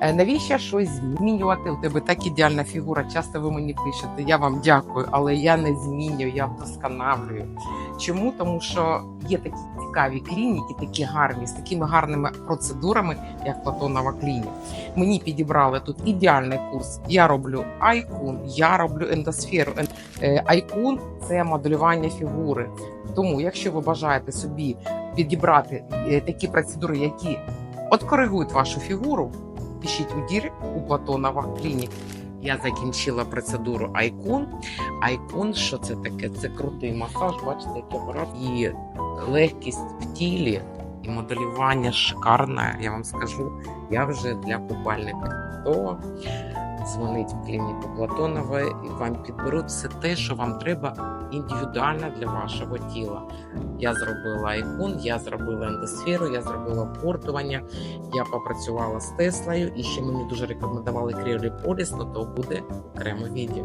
Е, Навіщо щось змінювати? У тебе так ідеальна фігура. Часто ви мені пишете. Я вам дякую, але я не змінюю, я вдосконалюю. Чому? Тому що є такі цікаві клініки, такі гарні, з такими гарними процедурами, як Платонова клініка. Мені підібрали тут ідеальний курс. Я роблю айкун, я роблю ендосферу. Е, Айкун це моделювання фігури. Тому, якщо ви бажаєте собі підібрати е, такі процедури, які от коригують вашу фігуру, пишіть у дір у Платонова клінік. Я закінчила процедуру Айкун. Айкун, що це таке? Це крутий масаж, бачите, який апарат і легкість в тілі, і моделювання шикарне. Я вам скажу, я вже для купальника готова. Дзвонить в клініку Платонова і вам підберуть все те, що вам треба індивідуально для вашого тіла. Я зробила айкон, я зробила ендосферу, я зробила портування, я попрацювала з Теслою і ще мені дуже рекомендували кріоліполіс, ну то буде окреме відео.